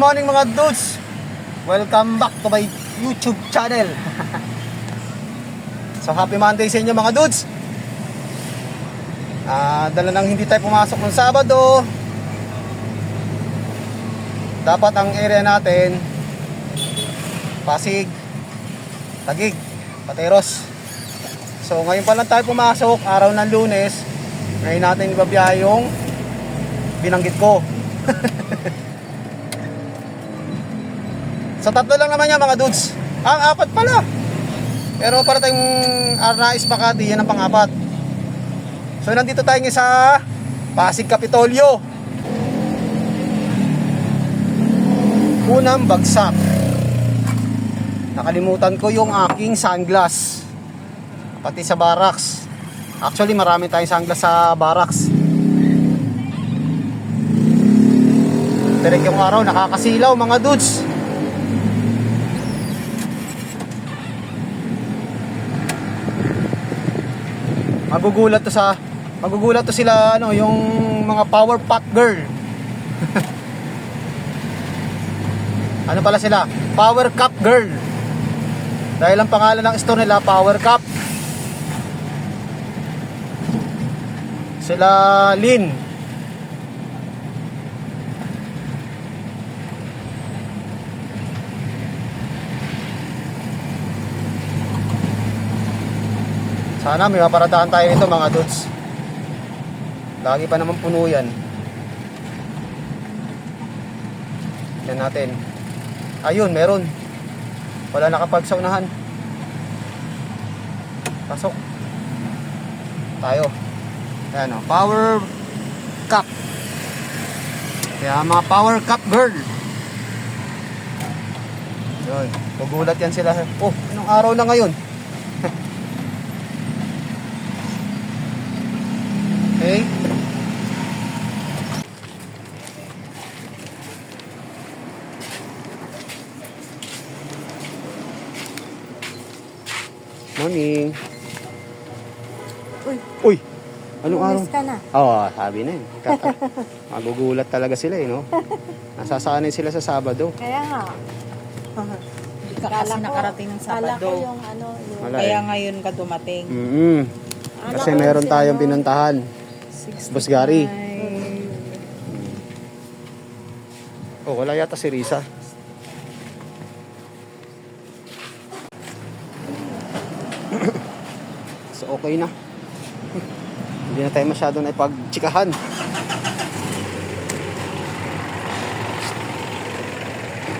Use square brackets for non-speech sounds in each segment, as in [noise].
morning mga dudes! Welcome back to my YouTube channel. [laughs] so happy Monday sa inyo mga dudes. Ah, dala nang hindi tayo pumasok ng Sabado. Dapat ang area natin Pasig, Tagig, Pateros. So ngayon pa lang tayo pumasok, araw ng Lunes. Ngayon natin ibabiyahe yung binanggit ko. [laughs] Sa tatlo lang naman yan mga dudes. Ang apat pala. Pero para tayong Arnais Makati, yan ang pang-apat. So nandito tayo sa Pasig Kapitolyo. Unang bagsak. Nakalimutan ko yung aking sunglass. Pati sa barracks. Actually marami tayong sunglass sa barracks. Direk yung araw, nakakasilaw mga dudes. Magugulat to sa magugulat to sila ano, yung mga power pack girl. [laughs] ano pala sila? Power cup girl. Dahil ang pangalan ng store nila Power Cup. Sila Lin. Sana may maparadaan tayo nito mga dudes. Lagi pa naman puno yan. Yan natin. Ayun, meron. Wala nakapag sa unahan. Pasok. Tayo. Yan o. Power cup. Kaya mga power cup girl. Yun. Gugulat yan sila. Oh, anong araw na ngayon? Okay. Morning. Uy, Uy! Anong araw? umalis ka na. Oo, oh, sabi na yun. Kaka- [laughs] Magugulat talaga sila eh, no? Nasasanay sila sa Sabado. Kaya nga. Hindi ka kasi nakarating ng Kala ko Sabado. yung ano, yung... Wala Kaya eh. ngayon ka dumating. Mm Kasi meron tayong pinuntahan. Boss Gary. Oh, wala yata si Risa. [coughs] so, okay na. Hindi na tayo masyado na ipagtsikahan.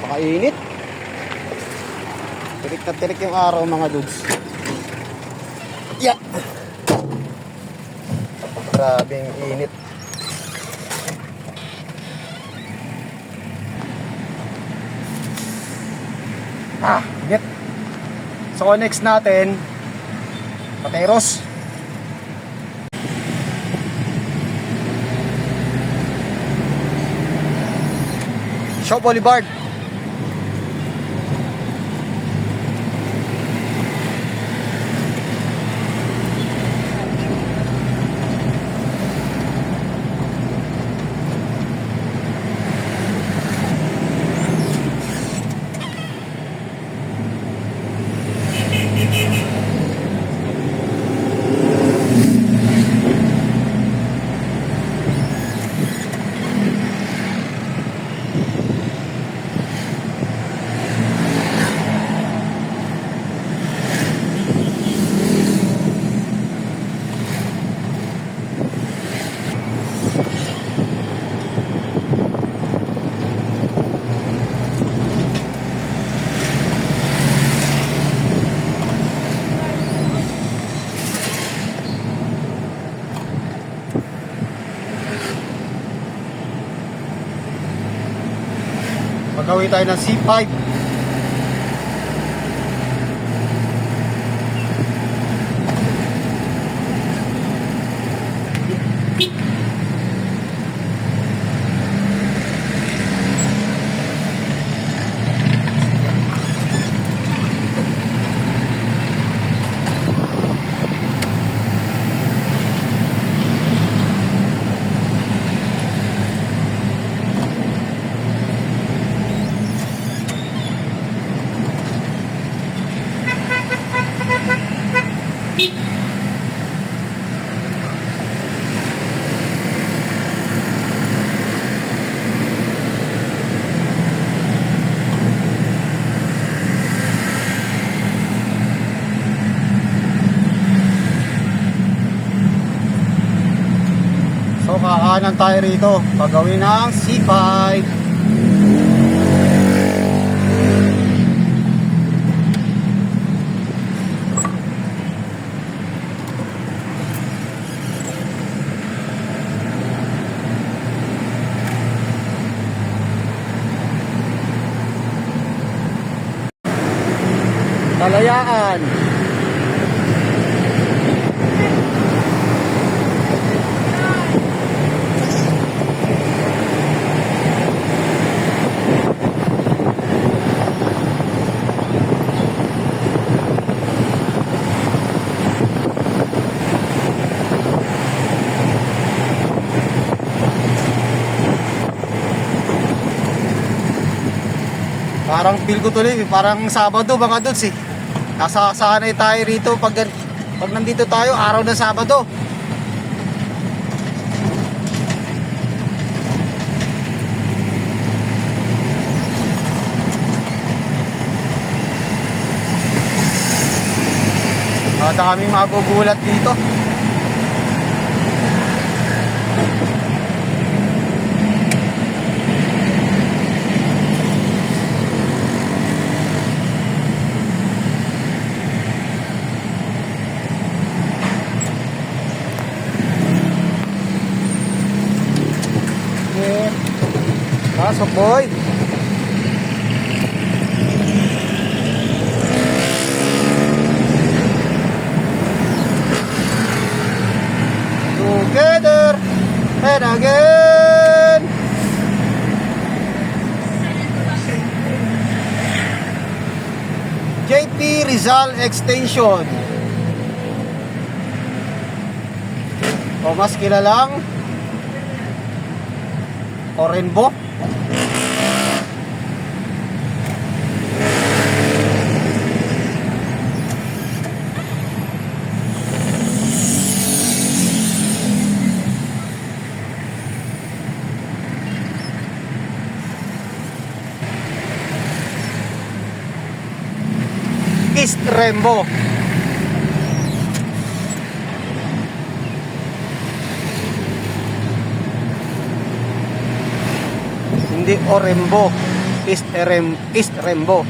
Pakainit. Tirik na tirik yung araw mga dudes. Yeah. Grabing init. Ah, init. So next natin, Pateros. Shaw Boulevard. Magawi tayo ng C5. Dadaanan tayo rito. Pagawin ng C5. Parang feel ko tuloy, parang Sabado mga dudes eh. Nasasanay tayo rito pag, pag nandito tayo, araw ng Sabado. At kaming magugulat dito. Yeah. Pasok boy. Together and again. JP Rizal Extension. O mas kilalang Orenbo. East Rembo. Hindi Orembo. East Rem East Rembo.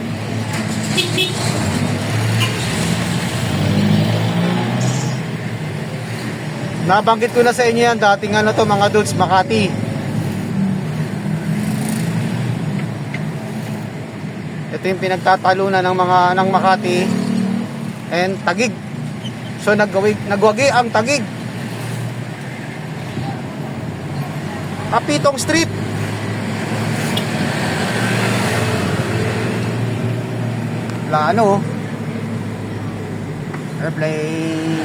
Nabanggit ko na sa inyo yan dating ano to mga dudes Makati. Ito yung pinagtatalunan ng mga ng Makati and Tagig. So nagwagi nagwagi ang Tagig. Apitong Street. Plano. Airplane.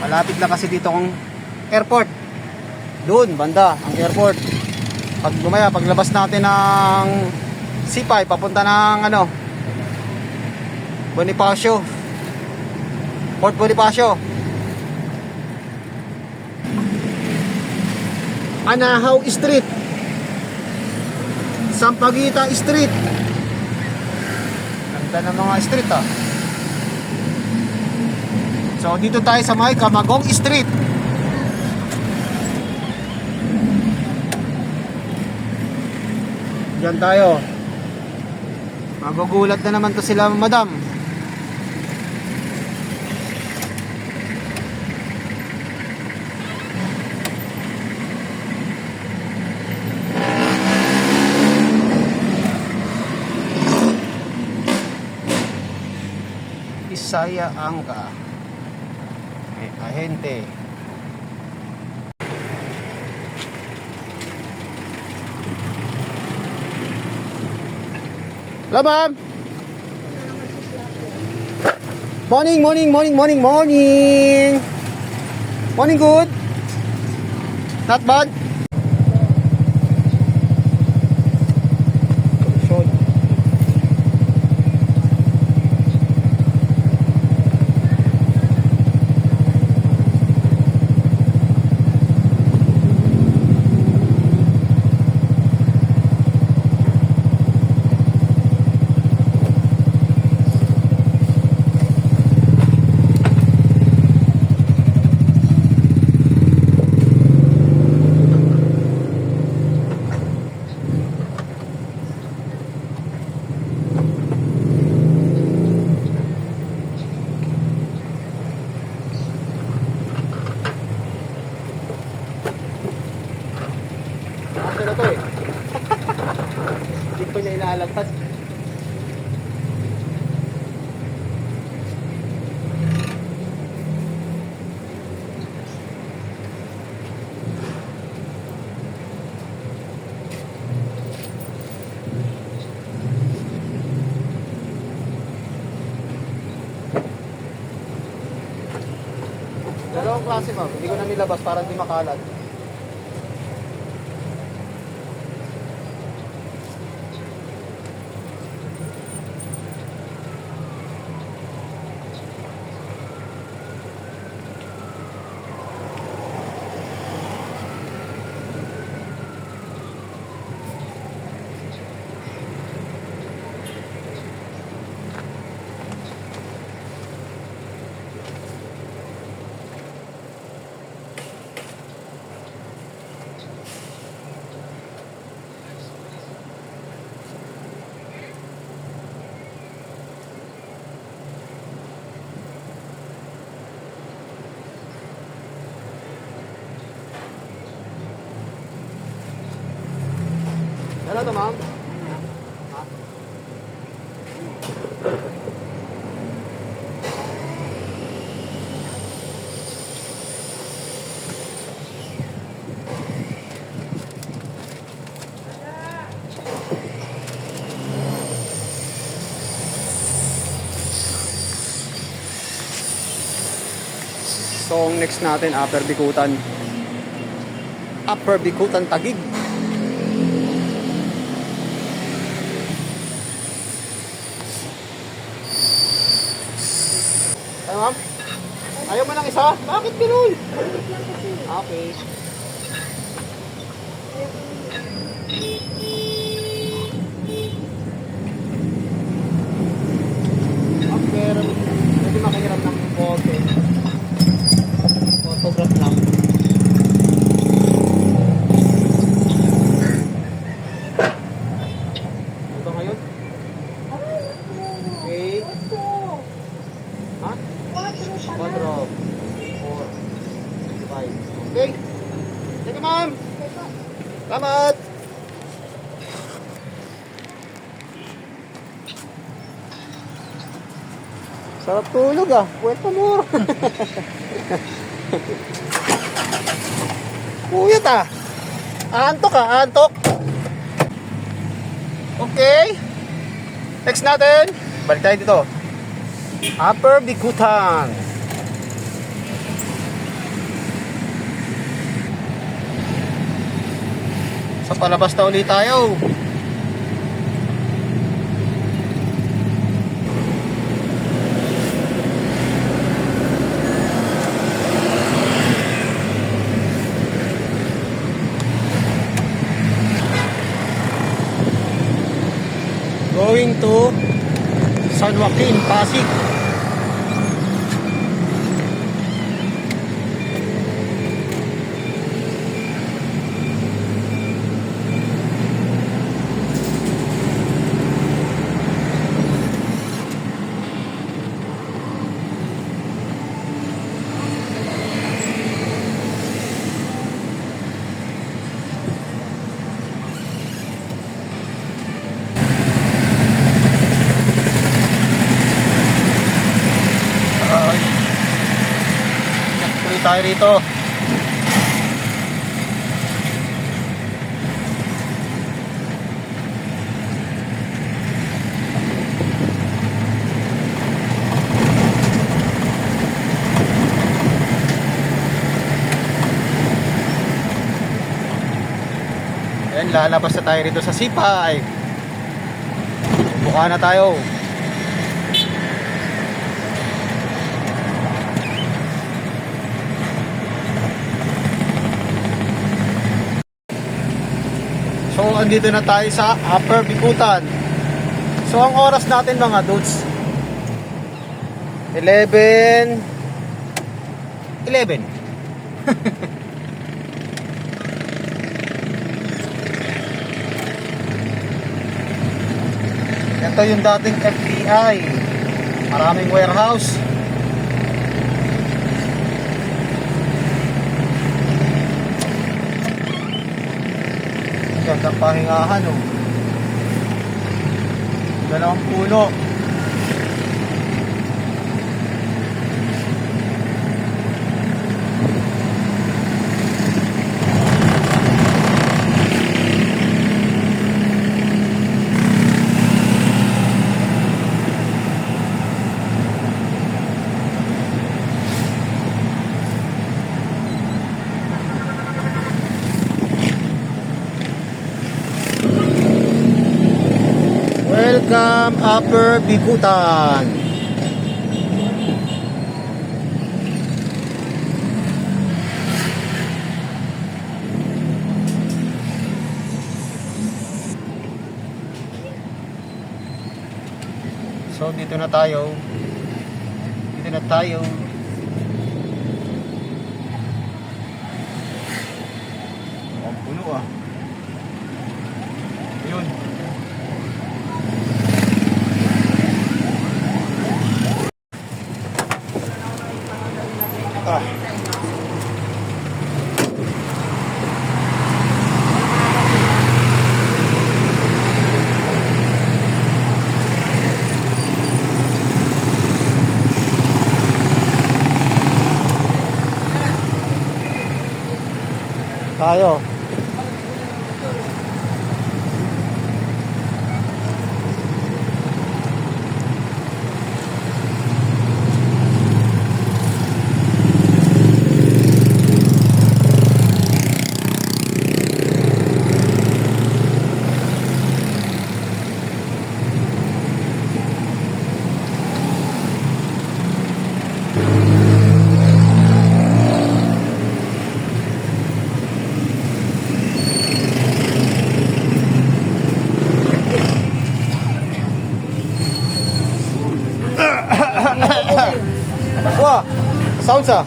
Malapit na kasi dito kong airport. Doon, banda, ang airport. Pag lumaya, paglabas natin ng C5, papunta ng ano, Bonifacio. Port Bonifacio. Anahaw Street. Sampaguita Street. Ganda ng mga street ah. So dito tayo sa may Kamagong Street. Diyan tayo. Magugulat na naman to sila, madam. Isaya Angka. Eh, ahente. Hello, ma'am. Morning, morning, morning, morning, morning. Morning, good. Not bad. naglalagpas. Dalawang klase ma'am, hindi ko na nilabas para hindi makalat. Ano to ma'am? So, ang next natin, Upper Bikutan. Upper Bikutan Tagig. Okay. Ma'am, meron. Pwede makihiram ng photo. Photograph lang. Ito ngayon? Okay. Ha? 4, 5. Okay. Thank you, ma'am. Salamat. Sarap tulog ah. Kwenta mo. Kuyot ah. Antok ah, antok. Okay. Next natin. Balik tayo dito. Upper Bikutan. Sa palabas na ulit tayo. Going to San Joaquin, Pasig. Ay. Rito. Ayan, lalabas na tayo rito sa Sipay. Buka na tayo. So, andito na tayo sa Upper Bikutan. So, ang oras natin mga dudes, 11... 11. [laughs] Ito yung dating FBI. Maraming warehouse. Gandang pahingahan oh. Dalawang puno. Upper Bikutan. So dito na tayo. Dito na tayo. Ang puno ah. Yun. Ah. Tayo. Wah, sounds ah.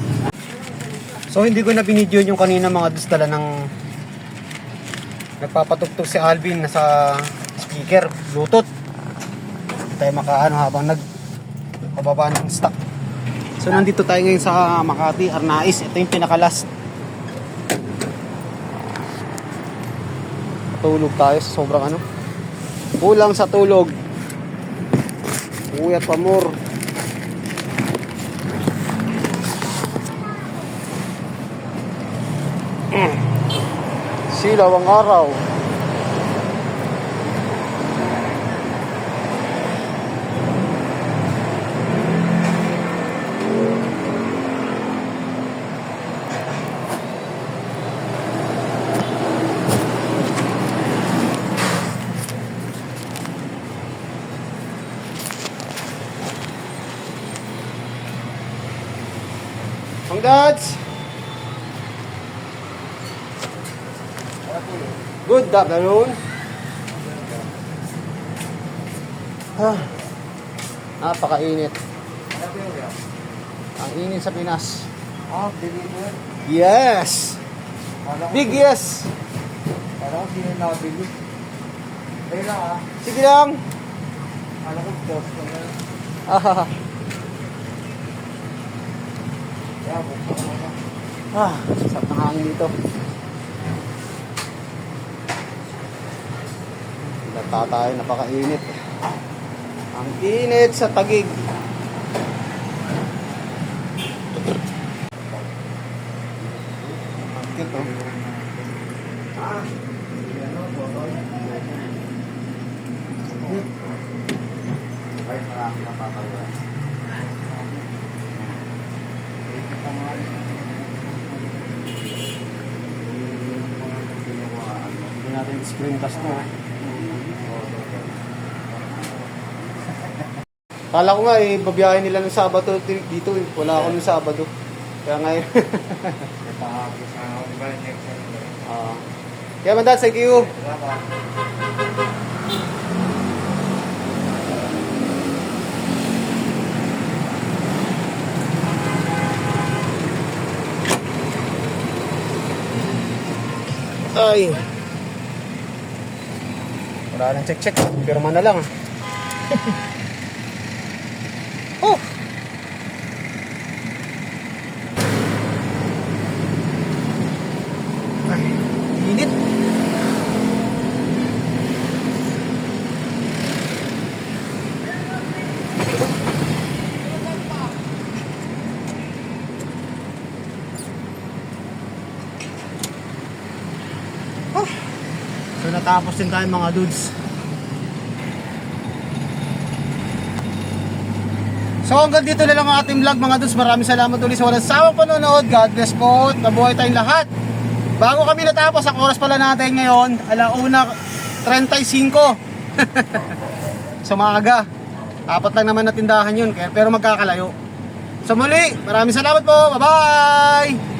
So hindi ko na binidyo yung kanina mga dustala ng nagpapatugtog si Alvin na sa speaker, Bluetooth. Hindi tayo makaano habang nag pababa ng stock. So nandito tayo ngayon sa Makati, Arnais. Ito yung pinakalas. Tulog tayo sa sobrang ano. Kulang sa tulog. At pamor. Silaw ang araw. Ang dads! Good afternoon. Ah, napakainit. Ang init sa Pinas. Ah, deliver. Yes! Big yes! ko sino nabili. Ayun lang ah. Sige lang! Kala ko. Ah, buksan ko na. [laughs] ah, sarap ng hangin dito. Lata tayo, napakainit. Ang init sa tagig. Ang cute, oh. Ay, marami na papagawa. Hindi natin screencast mo. Kala ko nga eh, babiyahin nila ng Sabado dito eh. Wala ako ng Sabado. Kaya ngayon. Ah. Kaya man thank you. Ay. Wala nang check-check. Pirma na lang. [laughs] So natapos din tayo mga dudes. So hanggang dito na lang ang ating vlog mga dudes. Maraming salamat ulit sa walang sawang panonood. God bless po. Nabuhay tayong lahat. Bago kami natapos, ang oras pala natin ngayon, alauna 35. [laughs] so maaga. Apat lang naman na tindahan yun, pero magkakalayo. So muli, maraming salamat po. Bye-bye!